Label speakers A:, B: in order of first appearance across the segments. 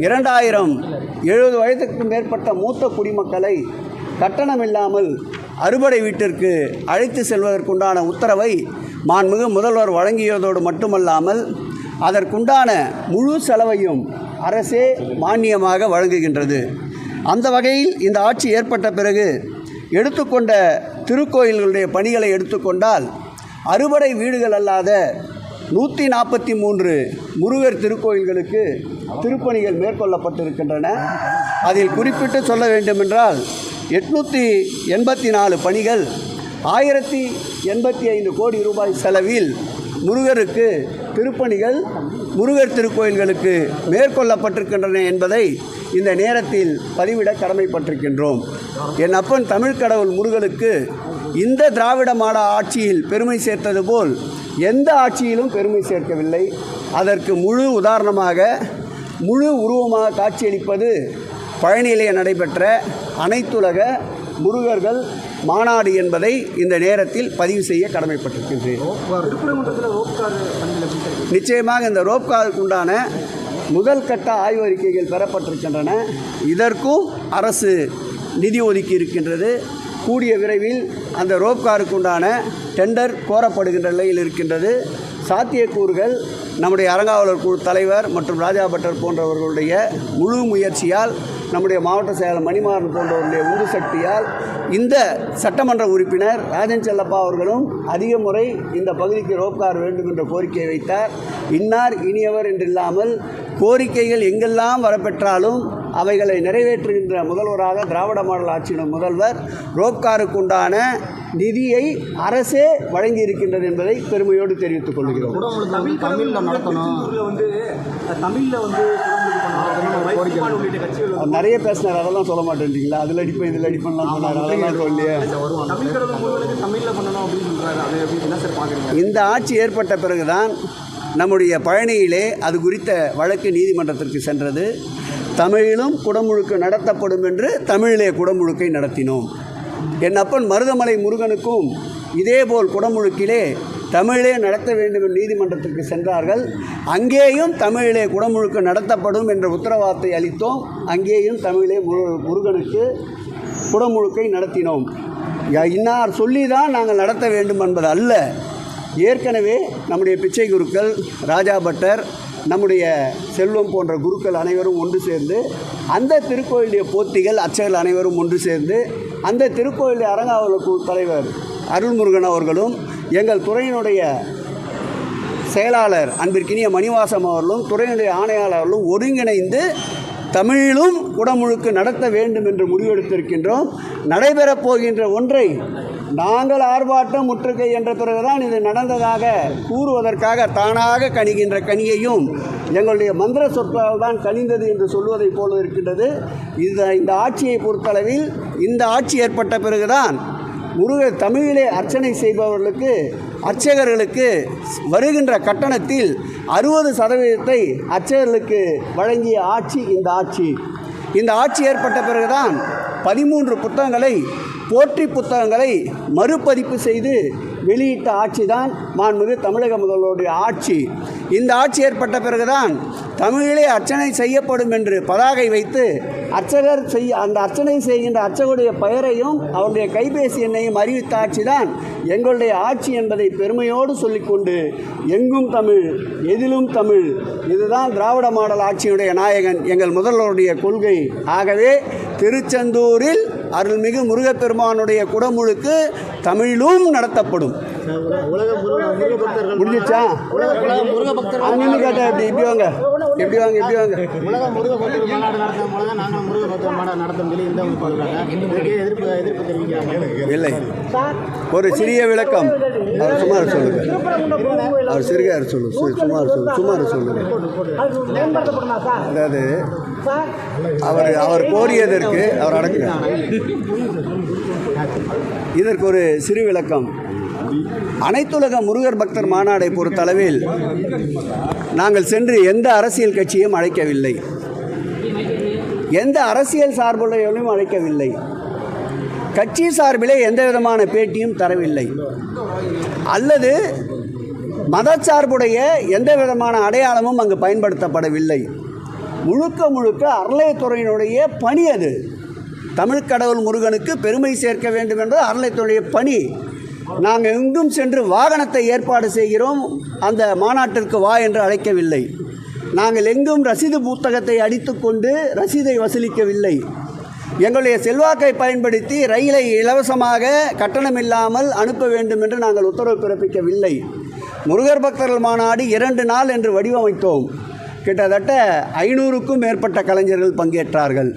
A: இரண்டாயிரம் எழுபது வயதுக்கு மேற்பட்ட மூத்த குடிமக்களை கட்டணமில்லாமல் அறுபடை வீட்டிற்கு அழைத்து செல்வதற்குண்டான உத்தரவை மாண்புமிகு முதல்வர் வழங்கியதோடு மட்டுமல்லாமல் அதற்குண்டான முழு செலவையும் அரசே மானியமாக வழங்குகின்றது. அந்த வகையில் இந்த ஆட்சி ஏற்பட்ட பிறகு எடுத்துக்கொண்ட திருக்கோயில்களுடைய பணிகளை எடுத்துக்கொண்டால் அறுபடை வீடுகள் அல்லாத நூற்றி நாற்பத்தி மூன்று முருகர் திருக்கோயில்களுக்கு திருப்பணிகள் மேற்கொள்ளப்பட்டிருக்கின்றன. அதில் குறிப்பிட்டு சொல்ல வேண்டுமென்றால் எட்நூற்றி எண்பத்தி நாலு பணிகள் ஆயிரத்தி எண்பத்தி ஐந்து கோடி ரூபாய் செலவில் முருகருக்கு திருப்பணிகள் முருகர் திருக்கோயில்களுக்கு மேற்கொள்ளப்பட்டிருக்கின்றன என்பதை இந்த நேரத்தில் பதிவிட கடமைப்பட்டிருக்கின்றோம். என் அப்பன் தமிழ் கடவுள் முருகனுக்கு இந்த திராவிட மாட ஆட்சியில் பெருமை சேர்த்தது போல் எந்த ஆட்சியிலும் பெருமை சேர்க்கவில்லை. அதற்கு முழு உதாரணமாக முழு உருவமாக காட்சியளிப்பது பழனியிலே நடைபெற்ற அனைத்துலக முருகர்கள் மாநாடு என்பதை இந்த நேரத்தில் பதிவு செய்ய கடமைப்பட்டிருக்கின்றேன் நிச்சயமாக இந்த ரோப்காருக்கு உண்டான முதல் கட்ட ஆய்வறிக்கைகள் பெறப்பட்டிருக்கின்றன. இதற்கும் அரசு நிதி ஒதுக்கி இருக்கின்றது. கூடிய விரைவில் அந்த ரோப்காருக்கு உண்டான டெண்டர் கோரப்படுகின்ற நிலையில் இருக்கின்றது. சாத்தியக்கூறுகள் நம்முடைய அறங்காவலர் குழு தலைவர் மற்றும் ராஜா பட்டர் போன்றவர்களுடைய முழு முயற்சியால் நம்முடைய மாவட்ட செயலர் மணிமாறன் போன்றவருடைய உந்து சக்தியால் இந்த சட்டமன்ற உறுப்பினர் ராஜன் செல்லப்பா அவர்களும் அதிக முறை இந்த பகுதிக்கு ரோப்கார் வேண்டும் என்ற கோரிக்கையை வைத்தார். இன்னார் இனியவர் என்றில்லாமல் கோரிக்கைகள் எங்கெல்லாம் வரப்பெற்றாலும் அவைகளை நிறைவேற்றுகின்ற முதல்வராக திராவிட மாடல் ஆட்சியின் முதல்வர் ரோப்காருக்கு உண்டான நிதியை அரசே வழங்கி இருக்கின்றது என்பதை பெருமையோடு தெரிவித்துக் கொள்கிறோம்.
B: தமிழ் தமிழ்ல நடத்தணும்.
C: வந்து தமிழ்ல வந்து
A: நிறைய பேசினார் அதெல்லாம் சொல்ல மாட்டேன்றீங்களா? அதில் அடிப்பேன் இதில் அடிப்பேன்லாம் சொன்னார் அதெல்லாம் சொல்லியே
C: தமிழ் கடவுள் முழுவதும் தமிழ்ல பண்ணணும் அப்படின்னு சொல்றாரு. அது எப்படி என்ன சார் பாக்குறீங்க?
A: இந்த ஆட்சி ஏற்பட்ட பிறகுதான் நம்முடைய பழனியிலே அது குறித்த வழக்கு நீதிமன்றத்திற்கு சென்றது. தமிழிலும் குடமுழுக்கு நடத்தப்படும் என்று தமிழிலே குடமுழுக்கை நடத்தினோம். என் அப்பன் மருதமலை முருகனுக்கும் இதேபோல் குடமுழுக்கிலே தமிழிலே நடத்த வேண்டும் என்று நீதிமன்றத்திற்கு சென்றார்கள். அங்கேயும் தமிழிலே குடமுழுக்கு நடத்தப்படும் என்ற உத்தரவாதத்தை அளித்தோம். அங்கேயும் தமிழிலே முருகனுக்கு குடமுழுக்கை நடத்தினோம். இன்னார் சொல்லி தான் நாங்கள் நடத்த வேண்டும் என்பது அல்ல. ஏற்கனவே நம்முடைய பிச்சை குருக்கள் ராஜா பட்டர் நம்முடைய செல்வம் போன்ற குருக்கள் அனைவரும் ஒன்று சேர்ந்து அந்த திருக்கோயிலுடைய போத்திகள் அச்சர்கள் அனைவரும் ஒன்று சேர்ந்து அந்த திருக்கோயிலுடைய அரங்காவல தலைவர் அருள்முருகன் அவர்களும் எங்கள் துறையினுடைய செயலாளர் அன்பிற்கினிய மணிவாசம் அவர்களும் துறையினுடைய ஆணையாளர்களும் ஒருங்கிணைந்து தமிழிலும் குடமுழுக்கு நடத்த வேண்டும் என்று முடிவெடுத்திருக்கின்றோம். நடைபெறப் போகின்ற ஒன்றை நாங்கள் ஆர்ப்பாட்டம் முற்றுகை என்ற பிறகுதான் இது நடந்ததாக கூறுவதற்காக தானாக கணிகின்ற கனியையும் எங்களுடைய மந்திர சொற்களால் தான் கனிந்தது என்று சொல்வதைப் போல இருக்கின்றது. இது இந்த ஆட்சியை பொறுத்தளவில் இந்த ஆட்சி ஏற்பட்ட பிறகுதான் முருக தமிழிலே அர்ச்சனை செய்பவர்களுக்கு அர்ச்சகர்களுக்கு வருகின்ற கட்டணத்தில் அறுபது சதவீதத்தை அர்ச்சகர்களுக்கு வழங்கிய ஆட்சி இந்த ஆட்சி. இந்த ஆட்சி ஏற்பட்ட பிறகுதான் பதிமூன்று புத்தகங்களை போற்றி புத்தகங்களை மறுபதிப்பு செய்து வெளியிட்ட ஆட்சி தான் மாண்புமிகு தமிழக முதல்வருடைய ஆட்சி. இந்த ஆட்சி ஏற்பட்ட பிறகுதான் தமிழிலே அர்ச்சனை செய்யப்படும் என்று பதாகை வைத்து அர்ச்சகர் செய்ய அந்த அர்ச்சனை செய்கின்ற அர்ச்சகருடைய பெயரையும் அவருடைய கைபேசி எண்ணையும் அறிவித்த ஆட்சி தான் எங்களுடைய ஆட்சி என்பதை பெருமையோடு சொல்லிக்கொண்டு எங்கும் தமிழ் எதிலும் தமிழ். இதுதான் திராவிட மாடல் ஆட்சியுடைய நாயகன் எங்கள் முதல்வருடைய கொள்கை. ஆகவே திருச்செந்தூரில் அருள்மிகு முருகப்பெருமானுடைய குடமுழுக்கு தமிழிலும் நடத்தப்படும் முடிஞ்சிச்சா
B: உலக முருக பக்தர்கள்
A: அங்கிருந்து கேட்டா எப்படி இப்படி வாங்க எப்படி வாங்க எப்படி வாங்க?
B: உலக முருக பக்தர் மாநாடு நடத்தும் தான் நாங்கள் முருக பக்தர் மாநாடு நடத்தும் சொல்லி இந்த எதிர்ப்பு எதிர்ப்பு தெரிவிக்கிறாங்க
A: இல்லை. ஒரு சிறிய விளக்கம். அவர் சுமார் சொல்லுங்க. அவர் சிறுகார் சொல்லு சு- சுமார் சொல்லு சுமார் சொல்லுங்க. அதாவது அவர் அவர் கோரியதற்கு அவர் அடக்குங்க. இதற்கு ஒரு சிறு விளக்கம். அனைத்துலக முருகர் பக்தர் மாநாடை பொறுத்தளவில் நாங்கள் சென்று எந்த அரசியல் கட்சியும் அழைக்கவில்லை. எந்த அரசியல் சார்புடையவனையும் அழைக்கவில்லை. கட்சி சார்பிலே எந்த விதமான பேட்டியும் தரவில்லை. அல்லது மதச்சார்புடைய எந்த விதமான அடையாளமும் அங்கு பயன்படுத்தப்படவில்லை. முழுக்க முழுக்க அறளையத்துறையினுடைய பணி அது. தமிழ் கடவுள் முருகனுக்கு பெருமை சேர்க்க வேண்டும் என்பது அறளையத்துறைய பணி. நாங்கள் எங்கும் சென்று வாகனத்தை ஏற்பாடு செய்கிறோம். அந்த மாநாட்டிற்கு வா என்று அழைக்கவில்லை. நாங்கள் எங்கும் ரசீது புத்தகத்தை அடித்துக்கொண்டு ரசீதை வசூலிக்கவில்லை. எங்களுடைய செல்வாக்கை பயன்படுத்தி ரயிலை இலவசமாக கட்டணமில்லாமல் அனுப்ப வேண்டும் என்று நாங்கள் உத்தரவு பிறப்பிக்கவில்லை. முருகர் பக்தர்கள் மாநாடு இரண்டு நாள் என்று வடிவமைத்தோம். கிட்டத்தட்ட ஐநூறுக்கும் மேற்பட்ட கலைஞர்கள் பங்கேற்றார்கள்.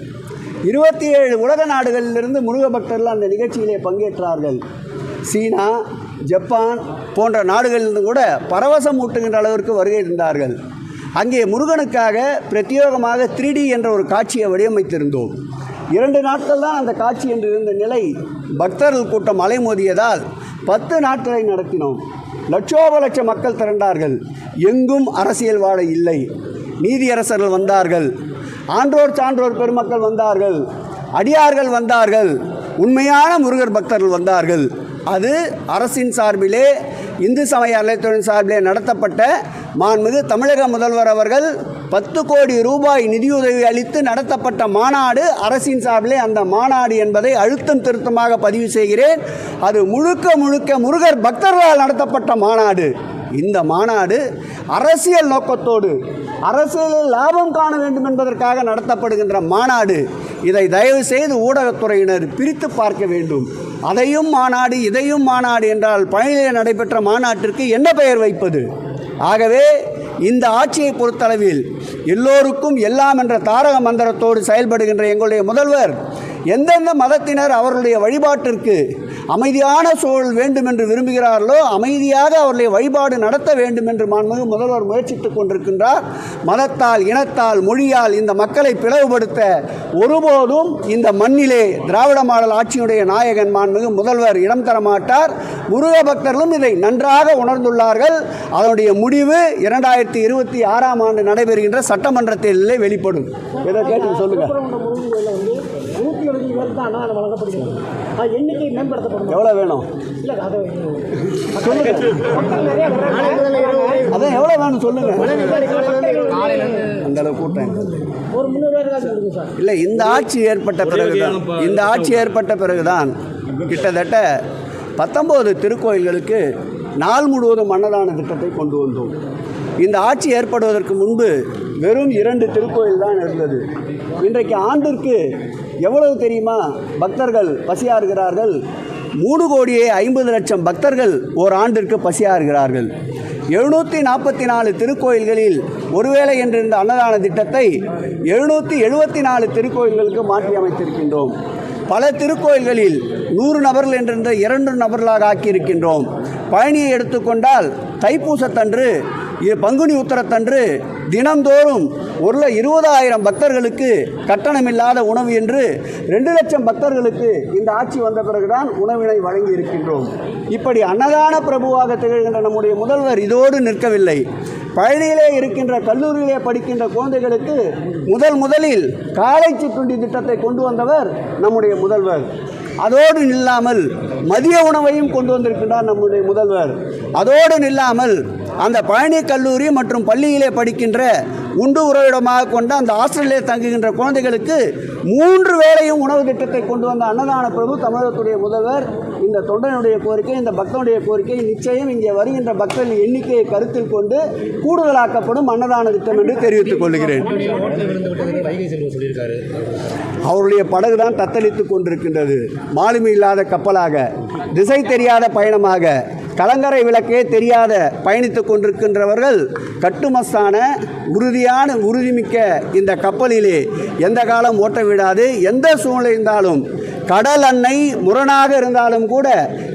A: இருபத்தி ஏழு உலக நாடுகளிலிருந்து முருக பக்தர்கள் அந்த நிகழ்ச்சியிலே பங்கேற்றார்கள். சீனா ஜப்பான் போன்ற நாடுகளிலிருந்து கூட பரவசம் ஊட்டுகின்ற அளவிற்கு வருகை இருந்தார்கள் அங்கே முருகனுக்காக பிரத்யேகமாக த்ரீ என்ற ஒரு காட்சியை வடிவமைத்திருந்தோம். இரண்டு நாட்கள் தான் அந்த காட்சி என்று இருந்த நிலை பக்தர்கள் கூட்டம் அலைமோதியதால் பத்து நாட்களை நடத்தினோம். லட்சோப லட்சம் மக்கள் திரண்டார்கள். எங்கும் அரசியல் வாழ இல்லை. நீதியரசர்கள் வந்தார்கள். ஆன்றோர் சான்றோர் பெருமக்கள் வந்தார்கள். அடியார்கள் வந்தார்கள். உண்மையான முருகர் பக்தர்கள் வந்தார்கள். அது அரசின் சார்பிலே இந்து சமய அறநிலையத்துறையின் சார்பிலே நடத்தப்பட்ட மாண்புமிகு தமிழக முதல்வர் அவர்கள் பத்து கோடி ரூபாய் நிதியுதவி அளித்து நடத்தப்பட்ட மாநாடு அரசின் சார்பிலே அந்த மாநாடு என்பதை அழுத்தம் திருத்தமாக பதிவு செய்கிறேன். அது முழுக்க முழுக்க முருகர் பக்தர்களால் நடத்தப்பட்ட மாநாடு. இந்த மாநாடு அரசியல் நோக்கத்தோடு அரசியலில் லாபம் காண வேண்டும் என்பதற்காக நடத்தப்படுகின்ற மாநாடு. இதை தயவு செய்து ஊடகத்துறையினர் பிரித்து பார்க்க வேண்டும். அதையும் மாநாடு இதையும் மாநாடு என்றால் பழனியில் நடைபெற்ற மாநாட்டிற்கு என்ன பெயர் வைப்பது? ஆகவே இந்த ஆட்சியை பொறுத்தளவில் எல்லோருக்கும் எல்லாம் என்ற தாரக மந்திரத்தோடு செயல்படுகின்ற எங்களுடைய முதல்வர் எந்தெந்த மதத்தினர் அவர்களுடைய வழிபாட்டிற்கு அமைதியான சூழல் வேண்டும் என்று விரும்புகிறார்களோ அமைதியாக அவர்களை வழிபாடு நடத்த வேண்டும் என்று மாண்புமிகு முதல்வர் முயற்சித்துக் கொண்டிருக்கின்றார். மதத்தால் இனத்தால் மொழியால் இந்த மக்களை பிளவுபடுத்த ஒருபோதும் இந்த மண்ணிலே திராவிட மாடல் ஆட்சியுடைய நாயகன் மாண்புமிகு முதல்வர் இடம் தர மாட்டார். முருக பக்தர்களும் இதை நன்றாக உணர்ந்துள்ளார்கள். அதனுடைய முடிவு இரண்டாயிரத்தி இருபத்தி ஆறாம் ஆண்டு நடைபெறுகின்ற சட்டமன்ற தேர்தலில் வெளிப்படும். இதை கேட்டு சொல்லுங்க.
B: தான் அன்னதானம் வழங்கப்படுகிறது. அது எண்ணிக்கை மேம்படுத்தப்படும்
A: எவ்வளோ வேணும்?
B: இல்லை அதை சொல்லுங்க. நிறைய.
A: அதான் எவ்வளோ வேணும் சொல்லுங்க.
B: காலையில
A: அந்த அளவு கூட்டம்
B: ஒரு சார்.
A: இல்லை இந்த ஆட்சி ஏற்பட்ட பிறகுதான். இந்த ஆட்சி ஏற்பட்ட பிறகுதான் கிட்டத்தட்ட பத்தொம்போது திருக்கோயில்களுக்கு நாள் முழுவதும் அன்னதான திட்டத்தை கொண்டு வந்தோம். இந்த ஆட்சி ஏற்படுவதற்கு முன்பு வெறும் இரண்டு திருக்கோயில் தான் இருந்தது. இன்றைக்கு ஆண்டிற்கு எவ்வளவு தெரியுமா? பக்தர்கள் பசியாக இருக்கிறார்கள் மூணு கோடியே ஐம்பது லட்சம் பக்தர்கள் ஓர் ஆண்டிற்கு இருக்கிறார்கள் எழுநூற்றி நாற்பத்தி நாலு திருக்கோயில்களில் ஒருவேளை என்றிருந்த அன்னதான திட்டத்தை எழுநூற்றி எழுபத்தி நாலு திருக்கோயில்களுக்கு மாற்றி அமைத்திருக்கின்றோம். பல திருக்கோயில்களில் நூறு நபர்கள் என்றிருந்த இரண்டு நபர்களாக ஆக்கியிருக்கின்றோம். பழனியை எடுத்துக்கொண்டால் தைப்பூசத்தன்று பங்குனி உத்தரத்தன்று தினந்தோறும் ஒரு இருபதாயிரம் பக்தர்களுக்கு கட்டணமில்லாத உணவு என்று ரெண்டு லட்சம் பக்தர்களுக்கு இந்த ஆட்சி வந்த பிறகுதான் உணவினை வழங்கி இருக்கின்றோம் இப்படி அன்னதான பிரபுவாக திகழ்கின்ற நம்முடைய முதல்வர் இதோடு நிற்கவில்லை. பழனியிலே இருக்கின்ற கல்லூரியிலே படிக்கின்ற குழந்தைகளுக்கு முதல் முதலில் காலை சிற்றுண்டி திட்டத்தை கொண்டு வந்தவர் நம்முடைய முதல்வர். அதோடு நில்லாமல் மதிய உணவையும் கொண்டு வந்திருக்கின்றார் நம்முடைய முதல்வர். அதோடு நில்லாமல் அந்த பழனி கல்லூரி மற்றும் பள்ளியிலே படிக்கின்ற உண்டு உறவிடமாக கொண்ட அந்த ஹாஸ்டலிலே தங்குகின்ற குழந்தைகளுக்கு மூன்று வேளையும் உணவு திட்டத்தை கொண்டு வந்த அன்னதான பிரபு தமிழகத்துடைய முதல்வர் இந்த தொண்டனுடைய கோரிக்கை இந்த பக்தனுடைய கோரிக்கை நிச்சயம் இங்கே வருகின்ற பக்தர்களின் எண்ணிக்கையை கருத்தில் கொண்டு கூடுதலாக்கப்படும் அன்னதான திட்டம் என்று தெரிவித்துக் கொள்கிறேன். அவருடைய படகு தான் தத்தளித்துக் கொண்டிருக்கின்றது. மாலுமி இல்லாத கப்பலாக திசை தெரியாத பயணமாக கலங்கரை விளக்கே தெரியாத பயணித்து கொண்டிருக்கின்றவர்கள் கட்டுமஸ்தான உறுதியான உறுதிமிக்க இந்த கப்பலிலே எந்த காலம் ஓட்ட விடாது எந்த சூழ்நிலை இருந்தாலும் கடல் அன்னை முரணாக இருந்தாலும் கூட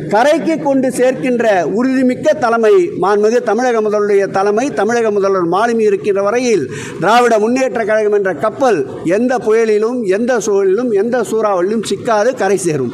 A: கரைக்கு கொண்டு சேர்க்கின்ற உறுதிமிக்க தலைமை மாண்புமிகு தமிழக முதல்வருடைய தலைமை தமிழக முதல்வர் மாலுமி இருக்கின்ற வரையில் திராவிட முன்னேற்ற கழகம் என்ற கப்பல் எந்த புயலிலும் எந்த சூழலிலும் எந்த சூறாவளியிலும் சிக்காது கரை சேரும்.